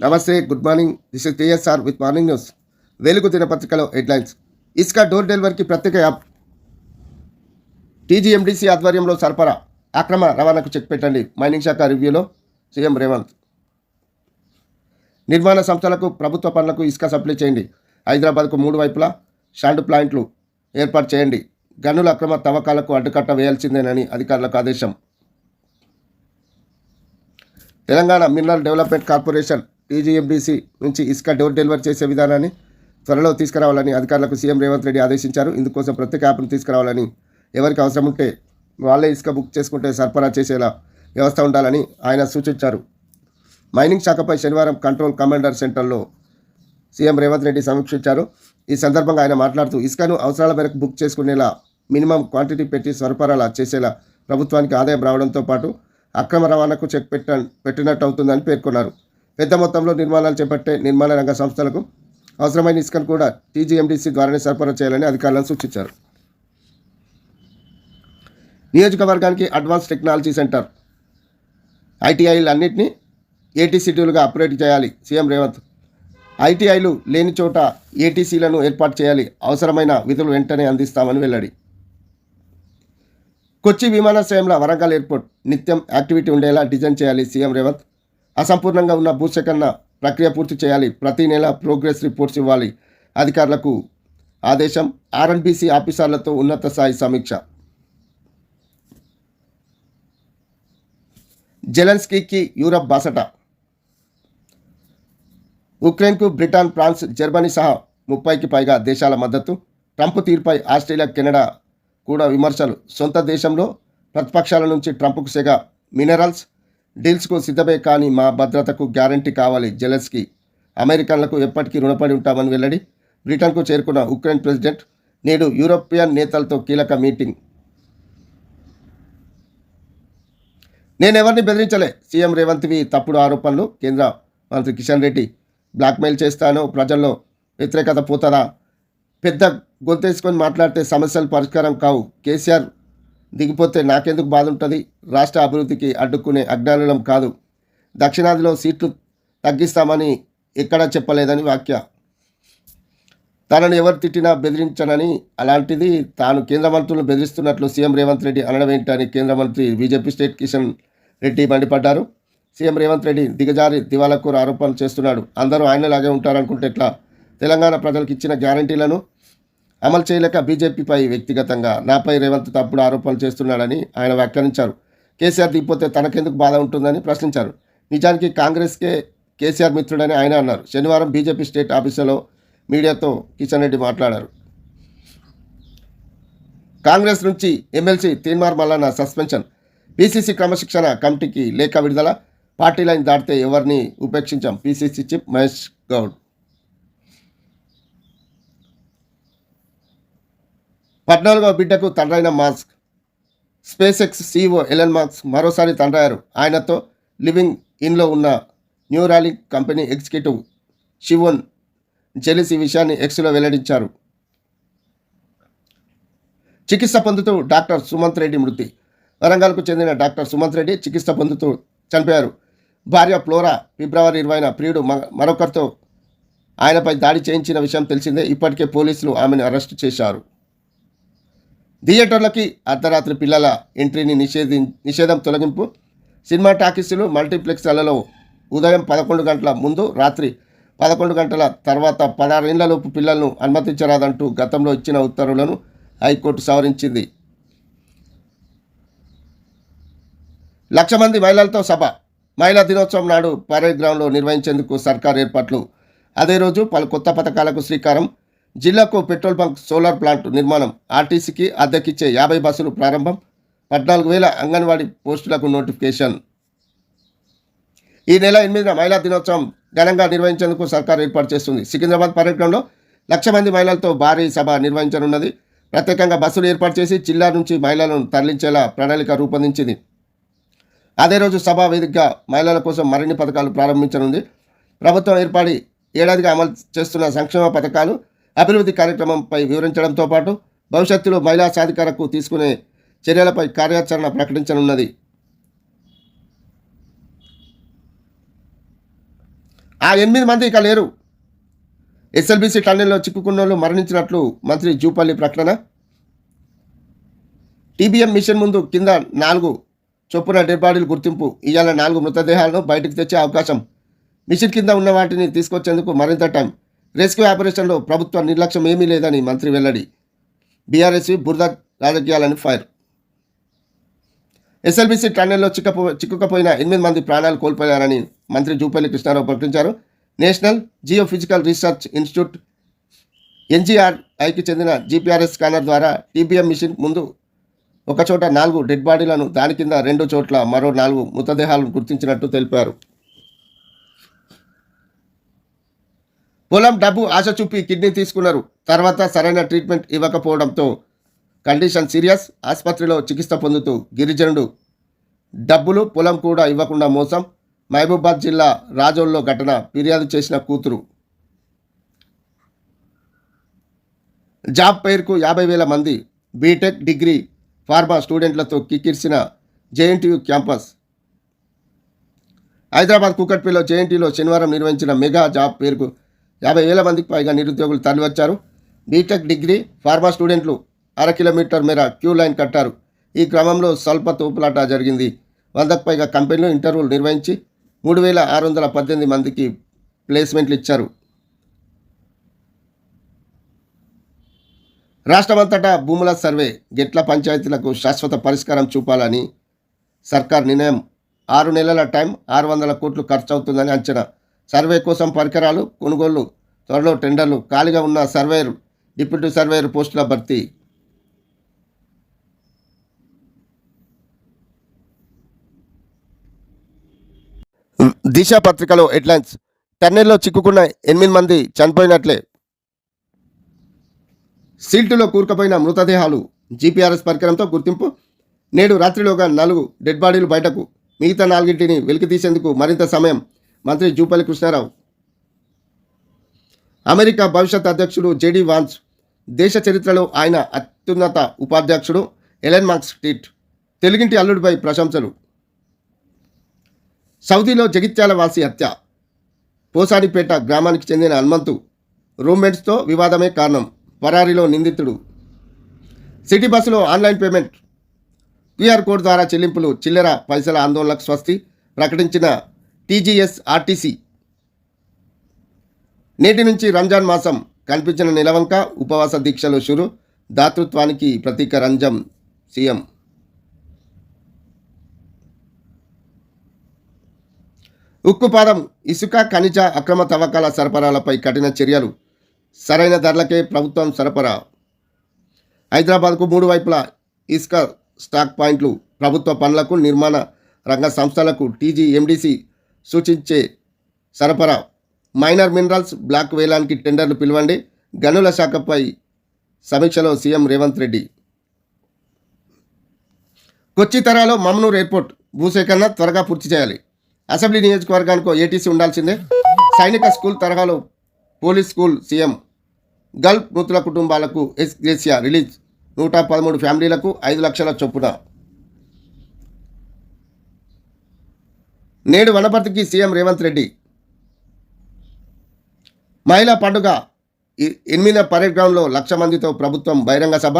నమస్తే good morning. This is TSR with morning news Velugu దినపత్రికలో headlines. ఇసుక door డెలివరీకి ప్రత్యేక యాప్. టీజీఎండీసీ ఆధ్వర్యంలో సరఫరా. అక్రమ రవాణాకు చెక్ పెట్టండి. మైనింగ్ శాఖ రివ్యూలో సీఎం రేవంత్. నిర్మాణ సంస్థలకు ప్రభుత్వ పనులకు ఇసుక సప్లై చేయండి. హైదరాబాద్కు మూడు వైపులా షాండ్ ప్లాంట్లు ఏర్పాటు చేయండి. గనుల అక్రమ తవ్వకాలకు అడ్డుకట్ట వేయాల్సిందేనని అధికారులకు ఆదేశం. Telangana mineral development corporation TGMDC నుంచి ఇసుక డోర్ డెలివరీ చేసే విధానాన్ని త్వరలో తీసుకురావాలని అధికారులకు సీఎం రేవంత్ రెడ్డి ఆదేశించారు. ఇందుకోసం ప్రత్యేక యాప్ను తీసుకురావాలని ఎవరికి అవసరం ఉంటే వాళ్ళే ఇసుక బుక్ చేసుకుంటే సరఫరా చేసేలా వ్యవస్థ ఉండాలని ఆయన సూచించారు. మైనింగ్ శాఖపై శనివారం కంట్రోల్ కమాండర్ సెంటర్లో సీఎం రేవంత్ రెడ్డి సమీక్షించారు. ఈ సందర్భంగా ఆయన మాట్లాడుతూ ఇసుకను అవసరాల మేరకు బుక్ చేసుకునేలా మినిమం క్వాంటిటీ పెట్టి సరఫరాలా చేసేలా ప్రభుత్వానికి ఆదాయం రావడంతో పాటు అక్రమ రవాణాకు చెక్ పెట్ట పెట్టినట్టు అవుతుందని పేర్కొన్నారు. పెద్ద మొత్తంలో నిర్మాణాలు చేపట్టే నిర్మాణ రంగ సంస్థలకు అవసరమైన ఇసుకను కూడా టీజీఎండీసీ ద్వారానే సరఫరా చేయాలని అధికారులను సూచించారు. నియోజకవర్గానికి అడ్వాన్స్ టెక్నాలజీ సెంటర్ ఐటీఐలు అన్నింటినీ ఏటీసీటీలుగా అప్గ్రేడ్ చేయాలి సీఎం రేవంత్. ఐటీఐలు లేని చోట ఏటీసీలను ఏర్పాటు చేయాలి అవసరమైన విధులు వెంటనే అందిస్తామని వెల్లడి. కొచ్చి విమానాశ్రయంలో వరంగల్ ఎయిర్పోర్ట్ నిత్యం యాక్టివిటీ ఉండేలా డిజైన్ చేయాలి సీఎం రేవంత్. అసంపూర్ణంగా ఉన్న భూసేకరణ ప్రక్రియ పూర్తి చేయాలి. ప్రతి నెల ప్రోగ్రెస్ రిపోర్ట్స్ ఇవ్వాలి. అధికారులకు ఆదేశం. ఆర్ఎన్బిసి ఆఫీసర్లతో ఉన్నత స్థాయి సమీక్ష. జెలెన్స్కీకి యూరప్ బాసట. ఉక్రెయిన్కు బ్రిటన్ ఫ్రాన్స్ జర్మనీ సహా ముప్పైకి పైగా దేశాల మద్దతు. ట్రంప్ తీరుపై ఆస్ట్రేలియా కెనడా కూడా విమర్శలు. సొంత దేశంలో ప్రతిపక్షాల నుంచి ట్రంప్కు సెగ మినరల్స్. డీల్స్కు సిద్ధమే కానీ మా భద్రతకు గ్యారంటీ కావాలి జెలెస్కి అమెరికన్లకు ఎప్పటికీ రుణపడి ఉంటామని వెల్లడి బ్రిటన్కు చేరుకున్న ఉక్రెయిన్ ప్రెసిడెంట్ నేడు యూరోపియన్ నేతలతో కీలక మీటింగ్. నేనెవరిని బెదిరించలే? సీఎం రేవంత్వి తప్పుడు ఆరోపణలు కేంద్ర మంత్రి కిషన్ రెడ్డి బ్లాక్మెయిల్ చేస్తాను ప్రజల్లో వ్యతిరేకత పోతారా పెద్ద గొంతేసుకొని మాట్లాడితే సమస్యలు పరిష్కారం కావు. కేసీఆర్ దిగిపోతే నాకెందుకు బాధ ఉంటుంది రాష్ట్ర అభివృద్ధికి అడ్డుకునే అజ్ఞానులం కాదు. దక్షిణాదిలో సీట్లు తగ్గిస్తామని ఎక్కడా చెప్పలేదని వాక్య తనను ఎవరు తిట్టినా బెదిరించనని అలాంటిది తాను కేంద్ర మంత్రులను బెదిరిస్తున్నట్లు సీఎం రేవంత్ రెడ్డి అనడం ఏంటని కేంద్ర మంత్రి బీజేపీ స్టేట్ కిషన్ రెడ్డి మండిపడ్డారు. సీఎం రేవంత్ రెడ్డి దిగజారి దివాలకూర ఆరోపణలు చేస్తున్నాడు. అందరూ ఆయనలాగే ఉంటారనుకుంటే ఎట్లా? తెలంగాణ ప్రజలకు ఇచ్చిన గ్యారంటీలను అమలు చేయలేక బీజేపీపై వ్యక్తిగతంగా నాపై రేవంత్ తప్పుడు ఆరోపణలు చేస్తున్నాడని ఆయన వ్యాఖ్యానించారు. కేసీఆర్ దిగిపోతే తనకెందుకు బాధ ఉంటుందని ప్రశ్నించారు. నిజానికి కాంగ్రెస్కే కేసీఆర్ మిత్రుడని ఆయన అన్నారు. శనివారం బీజేపీ స్టేట్ ఆఫీసులో మీడియాతో కిషన్ రెడ్డి మాట్లాడారు. కాంగ్రెస్ నుంచి MLC Teenmaar Mallanna suspension. PCC క్రమశిక్షణ కమిటీకి లేఖ విడుదల. పార్టీ లైన్ దాటితే ఎవరిని ఉపేక్షించాం? PCC chief Mahesh Goud. పద్నాలుగవ బిడ్డకు తండ్రైన Musk. SpaceX CEO Elon Musk మరోసారి తండ్రయ్యారు. ఆయనతో లివింగ్ ఇన్లో ఉన్న Neuralink company executive Shivon Zilis ఈ విషయాన్ని ఎక్స్లో వెల్లడించారు. చికిత్స పొందుతూ డాక్టర్ సుమంత్ రెడ్డి మృతి. వరంగల్కు చెందిన డాక్టర్ సుమంత్ రెడ్డి చికిత్స పొందుతూ చనిపోయారు. భార్య ఫ్లోరా ఫిబ్రవరి ఇరవైన ప్రియుడు మరొకరితో ఆయనపై దాడి చేయించిన విషయం తెలిసిందే. ఇప్పటికే పోలీసులు ఆమెను అరెస్టు చేశారు. థియేటర్లకి అర్ధరాత్రి పిల్లల ఎంట్రీని నిషేధి నిషేధం తొలగింపు. సినిమా టాకీసులు మల్టీప్లెక్స్లలో ఉదయం పదకొండు గంటల ముందు రాత్రి పదకొండు గంటల తర్వాత పదహారేళ్ళలోపు పిల్లలను అనుమతించరాదంటూ గతంలో ఇచ్చిన ఉత్తర్వులను హైకోర్టు సవరించింది. లక్ష మంది మహిళలతో సభ. మహిళా దినోత్సవం నాడు పరేడ్ గ్రౌండ్లో నిర్వహించేందుకు సర్కార్ ఏర్పాట్లు. అదే రోజు పలు కొత్త పథకాలకు శ్రీకారం. జిల్లాకు పెట్రోల్ బంక్ సోలార్ ప్లాంట్ నిర్మాణం ఆర్టీసీకి అద్దెకిచ్చే యాభై బస్సులు ప్రారంభం పద్నాలుగు వేల అంగన్వాడీ పోస్టులకు నోటిఫికేషన్. ఈ నెల ఎనిమిదిన మహిళా దినోత్సవం ఘనంగా నిర్వహించేందుకు సర్కార్ ఏర్పాటు చేస్తుంది. సికింద్రాబాద్ పర్యటనలో లక్ష మంది మహిళలతో భారీ సభ నిర్వహించనున్నది. ప్రత్యేకంగా బస్సులు ఏర్పాటు చేసి జిల్లా నుంచి మహిళలను తరలించేలా ప్రణాళిక రూపొందించింది. అదే రోజు సభా వేదికగా మహిళల కోసం మరిన్ని పథకాలు ప్రారంభించనుంది. ప్రభుత్వం ఏర్పడి ఏడాదిగా అమలు చేస్తున్న సంక్షేమ పథకాలు అభివృద్ధి కార్యక్రమంపై వివరించడంతో పాటు భవిష్యత్తులో మహిళా సాధికారకు తీసుకునే చర్యలపై కార్యాచరణ ప్రకటించనున్నది. ఆ ఎనిమిది మంది ఇక లేరు. ఎస్ఎల్బీసీ టన్నెల్లో చిక్కుకున్న వాళ్ళు మరణించినట్లు మంత్రి జూపల్లి ప్రకటన. టీబీఎం మిషన్ ముందు కింద నాలుగు చొప్పున డెడ్బాడీలు గుర్తింపు ఇవాళ నాలుగు మృతదేహాలను బయటకు తెచ్చే అవకాశం. మిషన్ కింద ఉన్న వాటిని తీసుకొచ్చేందుకు మరింత టైం రెస్క్యూ ఆపరేషన్లో ప్రభుత్వ నిర్లక్ష్యం ఏమీ లేదని మంత్రి వెల్లడి. బీఆర్ఎస్వి బురద రాజకీయాలని ఫైర్. ఎస్ఎల్బీసీ టన్నెల్లో చిక్కపో చిక్కుకపోయిన ఎనిమిది మంది ప్రాణాలు కోల్పోయారని మంత్రి జూపల్లి కృష్ణారావు ప్రకటించారు. National geophysical research institute NGR ఐకి చెందిన జీపీఆర్ఎస్ స్కానర్ ద్వారా టీబీఎం మిషన్ ముందు ఒకచోట నాలుగు డెడ్ బాడీలను దాని కింద రెండు చోట్ల మరో నాలుగు మృతదేహాలను గుర్తించినట్టు తెలిపారు. పొలం డబ్బు ఆశ చూపి కిడ్నీ తీసుకున్నారు. తర్వాత సరైన ట్రీట్మెంట్ ఇవ్వకపోవడంతో కండిషన్ సీరియస్ ఆసుపత్రిలో చికిత్స పొందుతూ గిరిజనుడు. డబ్బులు పొలం కూడా ఇవ్వకుండా మోసం మహబూబాద్ జిల్లా రాజోల్లో ఘటన ఫిర్యాదు చేసిన కూతురు. జాబ్ పేరుకు యాభై వేల మంది బీటెక్ డిగ్రీ ఫార్మా స్టూడెంట్లతో కిక్కిరిసిన జేఎన్టీయూ క్యాంపస్. హైదరాబాద్ కూకట్పల్లిలో జేఎన్టీలో శనివారం నిర్వహించిన మెగా జాబ్ పేరుకు యాభై వేల మందికి పైగా నిరుద్యోగులు తరలివచ్చారు. బీటెక్ డిగ్రీ ఫార్మా స్టూడెంట్లు అర కిలోమీటర్ మేర క్యూ లైన్ కట్టారు. ఈ క్రమంలో స్వల్ప తోపులాట జరిగింది. వందకు పైగా కంపెనీలు ఇంటర్వ్యూలు నిర్వహించి మూడు వేల ఆరు వందల పద్దెనిమిది మందికి ప్లేస్మెంట్లు ఇచ్చారు. రాష్ట్రమంతటా భూముల సర్వే గెట్ల పంచాయతీలకు శాశ్వత పరిష్కారం చూపాలని సర్కార్ నిర్ణయం. ఆరు నెలల టైం ఆరు వందల కోట్లు ఖర్చు అవుతుందని అంచనా. సర్వే కోసం పరికరాలు కొనుగోళ్ళు త్వరలో టెండర్లు ఖాళీగా ఉన్న సర్వేయర్ డిప్యూటీ సర్వేయర్ పోస్టుల భర్తీ. దిశ పత్రికలో హెడ్లైన్స్. టన్నెల్లో చిక్కుకున్న ఎనిమిది మంది చనిపోయినట్లే. సీల్టులో కూరుకుపోయిన మృతదేహాలు. జీపీఆర్ఎస్ పరికరంతో గుర్తింపు. నేడు రాత్రిలోగా నాలుగు డెడ్ బాడీలు బయటకు. మిగతా నాలుగింటిని వెలికి తీసేందుకు మరింత సమయం మంత్రి జూపల్లి కృష్ణారావు. అమెరికా భవిష్యత్ అధ్యక్షుడు జేడి వాన్స్ దేశ చరిత్రలో ఆయన అత్యున్నత ఉపాధ్యక్షుడు ఎలెన్ మార్క్స్ ట్వీట్ తెలుగింటి అల్లుడిపై ప్రశంసలు. సౌదీలో జగిత్యాల వాసి హత్య పోసాడిపేట గ్రామానికి చెందిన హనుమంతు రూమ్మేట్స్తో వివాదమే కారణం పరారీలో నిందితుడు. సిటీ బస్సులో ఆన్లైన్ పేమెంట్ క్యూఆర్ కోడ్ ద్వారా చెల్లింపులు చిల్లర పైసల ఆందోళనకు స్వస్తి ప్రకటించిన టీజీఎస్ ఆర్టీసీ. నేటి నుంచి రంజాన్ మాసం కనిపించిన నిలవంక ఉపవాస దీక్షలు షురు. దాతృత్వానికి ప్రతీక రంజం సీఎం. ఉక్కుపాదం ఇసుక ఖనిజ అక్రమ తవ్వకాల సరఫరాలపై కఠిన చర్యలు. సరైన ధరలకే ప్రభుత్వం సరఫరా. హైదరాబాద్కు మూడు వైపులా ఇసుక స్టాక్ పాయింట్లు. ప్రభుత్వ పనులకు నిర్మాణ రంగ సంస్థలకు టీజీ ఎండీసీ సూచించే సరఫరా మైనర్ మినరల్స్ బ్లాక్ వేలానికి టెండర్లు పిలవండి. గనుల శాఖపై సమీక్షలో సీఎం రేవంత్ రెడ్డి. కొచ్చి తరాలో మమ్నూర్ ఎయిర్పోర్ట్ భూసేకరణ త్వరగా పూర్తి చేయాలి. అసెంబ్లీ నియోజకవర్గానికి ఏటీసీ ఉండాల్సిందే. సైనిక స్కూల్ తరహాలో పోలీస్ స్కూల్ సీఎం గల్ఫ్ మృతుల కుటుంబాలకు ఎస్ గ్రేసియా రిలీజ్. నూట పదమూడు ఫ్యామిలీలకు ఐదు లక్షల చొప్పున నేడు వనపర్తికి సీఎం రేవంత్ రెడ్డి. మహిళా పండుగ ఎనిమిదిన పరేడ్ గ్రౌండ్లో లక్ష మందితో ప్రభుత్వం బహిరంగ సభ.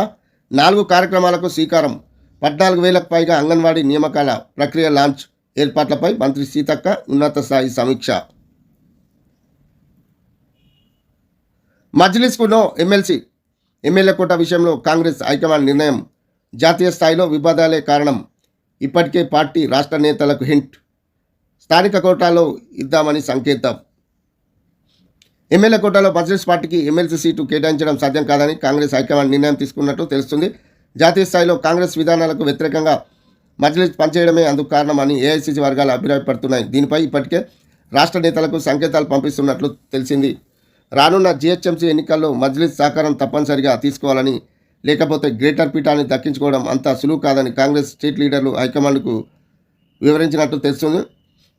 నాలుగు కార్యక్రమాలకు శ్రీకారం. పద్నాలుగు వేలకు పైగా అంగన్వాడీ నియామకాల ప్రక్రియ లాంచ్ ఏర్పాట్లపై మంత్రి సీతక్క ఉన్నత స్థాయి సమీక్ష. మజ్లిస్కు నో ఎమ్మెల్సీ ఎమ్మెల్యే కోట విషయంలో కాంగ్రెస్ హైకమాండ్ నిర్ణయం. జాతీయ స్థాయిలో వివాదాలే కారణం. ఇప్పటికే పార్టీ రాష్ట్ర నేతలకు హింట్. స్థానిక కోటాలో ఇద్దామని సంకేతం. ఎమ్మెల్యే కోటాలో మజ్లిస్ పార్టీకి ఎమ్మెల్సీ సీటు కేటాయించడం సాధ్యం కాదని కాంగ్రెస్ హైకమాండ్ నిర్ణయం తీసుకున్నట్టు తెలుస్తుంది. జాతీయ స్థాయిలో కాంగ్రెస్ విధానాలకు వ్యతిరేకంగా మజ్లిస్ పనిచేయడమే అందుకు కారణమని ఏఐసీసీ వర్గాలు అభిప్రాయపడుతున్నాయి. దీనిపై ఇప్పటికే రాష్ట్ర నేతలకు సంకేతాలు పంపిస్తున్నట్లు తెలిసింది. రానున్న జీహెచ్ఎంసీ ఎన్నికల్లో మజ్లిస్ సహకారం తప్పనిసరిగా తీసుకోవాలని లేకపోతే గ్రేటర్ పీఠాన్ని దక్కించుకోవడం అంత సులువు కాదని కాంగ్రెస్ స్టేట్ లీడర్లు హైకమాండ్కు వివరించినట్లు తెలుస్తుంది.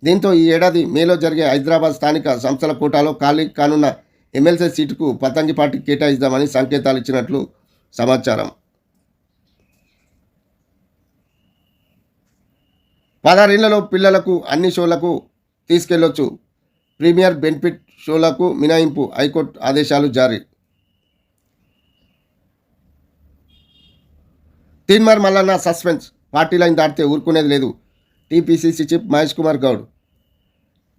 దీంతో ఈ ఏడాది మేలో జరిగే హైదరాబాద్ స్థానిక సంస్థల కోటాలో ఖాళీ కానున్న ఎమ్మెల్సీ సీటుకు పతంగి పార్టీ కేటాయిద్దామని సంకేతాలు ఇచ్చినట్లు సమాచారం. పదహారేళ్ళలో పిల్లలకు అన్ని షోలకు తీసుకెళ్ళొచ్చు. ప్రీమియర్ బెనిఫిట్ షోలకు మినహాయింపు హైకోర్టు ఆదేశాలు జారీ. Teenmar Mallanna suspense party line దాటితే ఊరుకునేది లేదు. TPCC chief Mahesh Kumar Goud.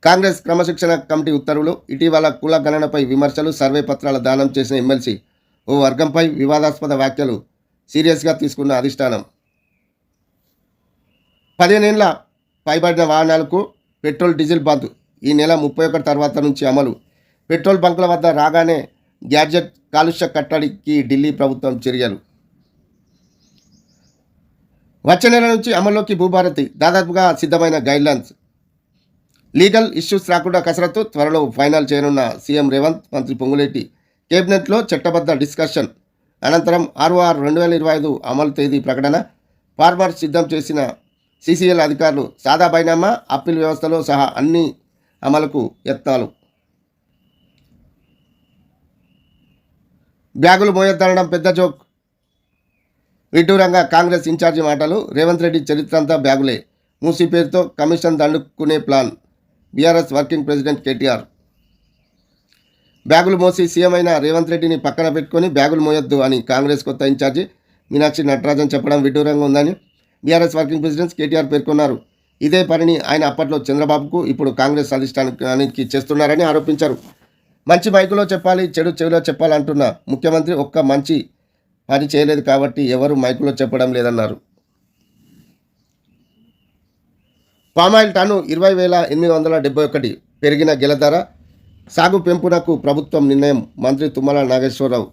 Congress క్రమశిక్షణ కమిటీ ఉత్తర్వులు ఇటీవల కుల గణనపై విమర్శలు సర్వే పత్రాల దానం చేసిన ఎమ్మెల్సీ ఓ వర్గంపై వివాదాస్పద వ్యాఖ్యలు సీరియస్గా తీసుకున్న అధిష్టానం. పదిహేనేళ్ళ పైబడిన వాహనాలకు పెట్రోల్ డీజిల్ బంద్. ఈ నెల ముప్పై ఒకటి తర్వాత నుంచి అమలు. పెట్రోల్ బంకుల వద్ద రాగానే గ్యాడ్జెట్ కాలుష్య కట్టడికి ఢిల్లీ ప్రభుత్వం చర్యలు. వచ్చే నెల నుంచి అమల్లోకి భూభారతి దాదాపుగా సిద్ధమైన గైడ్లైన్స్ లీగల్ ఇష్యూస్ రాకుండా కసరత్తు త్వరలో ఫైనల్ చేయనున్న సీఎం రేవంత్ మంత్రి పొంగులేటి కేబినెట్లో చట్టబద్ధ డిస్కషన్ అనంతరం ఆర్ఓఆర్ రెండు వేల ఇరవై ఐదు అమలు తేదీ ప్రకటన. ఫార్మర్ సిద్ధం చేసిన సీసీఎల్ అధికారులు సాదా బైనామా అప్పీల్ వ్యవస్థలో సహా అన్ని అమలుకు యత్నాలు. బ్యాగులు మోయొద్దనడం పెద్ద జోక్ విడ్డూరంగా కాంగ్రెస్ ఇన్ఛార్జి మాటలు రేవంత్ రెడ్డి చరిత్ర అంతా బ్యాగులే. మూసీ పేరుతో commission దండుకునే plan BRS working president KTR. బ్యాగులు మోసి సీఎం అయిన రేవంత్ రెడ్డిని పక్కన పెట్టుకొని బ్యాగులు మోయొద్దు అని కాంగ్రెస్ కొత్త ఇన్ఛార్జి మీనాక్షి నటరాజన్ చెప్పడం విడ్డూరంగా ఉందని బీఆర్ఎస్ వర్కింగ్ ప్రెసిడెంట్ కేటీఆర్ పేర్కొన్నారు. ఇదే పనిని ఆయన అప్పట్లో చంద్రబాబుకు ఇప్పుడు కాంగ్రెస్ అధిష్టానానికి చేస్తున్నారని ఆరోపించారు. మంచి మైకులో చెప్పాలి చెడు చెవిలో చెప్పాలంటున్న ముఖ్యమంత్రి ఒక్క మంచి పని చేయలేదు కాబట్టి ఎవరు మైకులో చెప్పడం లేదన్నారు. పామాయిల్ టన్ను ఇరవై వేల ఎనిమిది వందల డెబ్బై ఒకటి పెరిగిన గెల ధర సాగు పెంపునకు ప్రభుత్వం నిర్ణయం మంత్రి తుమ్మల నాగేశ్వరరావు